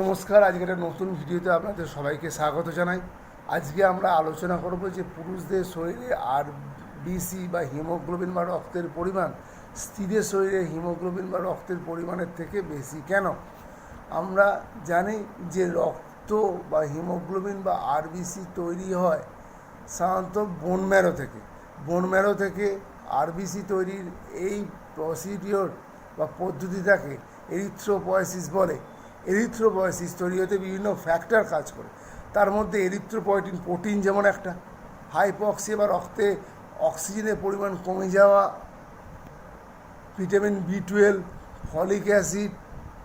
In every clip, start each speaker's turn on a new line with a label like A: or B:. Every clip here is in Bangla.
A: নমস্কার আজকে একটা নতুন ভিডিওতে আপনাদের সবাইকে স্বাগত জানাই। আজকে আমরা আলোচনা করব যে পুরুষদের শরীরে আর বিসি বা হিমোগ্লোবিন বা রক্তের পরিমাণ, স্ত্রীদের শরীরে হিমোগ্লোবিন বা রক্তের পরিমাণের থেকে বেশি কেন? আমরা জানি যে রক্ত বা হিমোগ্লোবিন বা আরবিসি তৈরি হয় সাধারণত বোন ম্যারো থেকে। বোন ম্যারো থেকে আরবিসি তৈরির এই প্রসিডিওর বা পদ্ধতিটাকে এরিথ্রোপয়েসিস বলে। এরিথ্রোপয়েসিস তৈরি হতে বিভিন্ন ফ্যাক্টর কাজ করে। তার মধ্যে এরিথ্রোপয়েটিন প্রোটিন যেমন একটা হাইপক্সিয়া বা রক্তে অক্সিজেনের পরিমাণ কমে যাওয়া vitamin B twelve folic acid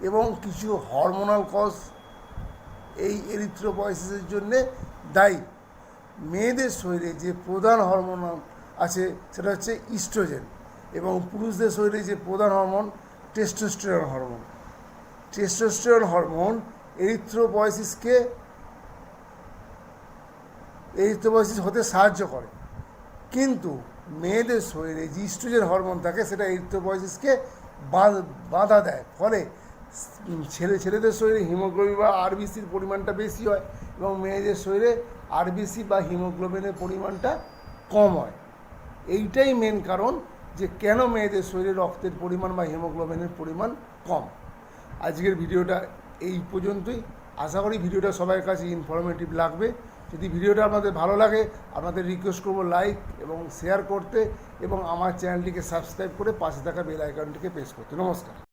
A: এবং কিছু হরমোনাল কজ এই এরিথ্রোপয়েসিসের জন্যে দায়ী। মেয়েদের শরীরে যে প্রধান হরমোন আছে সেটা হচ্ছে ইস্ট্রোজেন এবং পুরুষদের শরীরে যে প্রধান hormone testosterone hormone testosterone hormone এরিথ্রোপয়সিসকে erythropoiesis হতে সাহায্য করে। কিন্তু মেয়েদের শরীরে যে ইস্ট্রোজেন হরমোন থাকে, সেটা এরিথ্রোপয়সিসকে বাধা দেয়। ফলে ছেলে, ছেলেদের শরীরে হিমোগ্লোবিন বা আরবিসির পরিমাণটা বেশি হয় এবং মেয়েদের শরীরে আরবিসি বা হিমোগ্লোবিনের পরিমাণটা কম হয়। এইটাই মেন কারণ যে কেন মেয়েদের শরীরে রক্তের পরিমাণ বা হিমোগ্লোবিনের পরিমাণ কম। আজকের ভিডিওটা এই পর্যন্তই। আশা করি ভিডিওটা সবার কাছে ইনফরমেটিভ লাগবে। যদি ভিডিওটা আপনাদের ভালো লাগে, আপনাদের রিকোয়েস্ট করব লাইক এবং শেয়ার করতে এবং আমার চ্যানেলটিকে সাবস্ক্রাইব করে পাশে থাকা বেল আইকনটিকে প্রেস করতে। নমস্কার।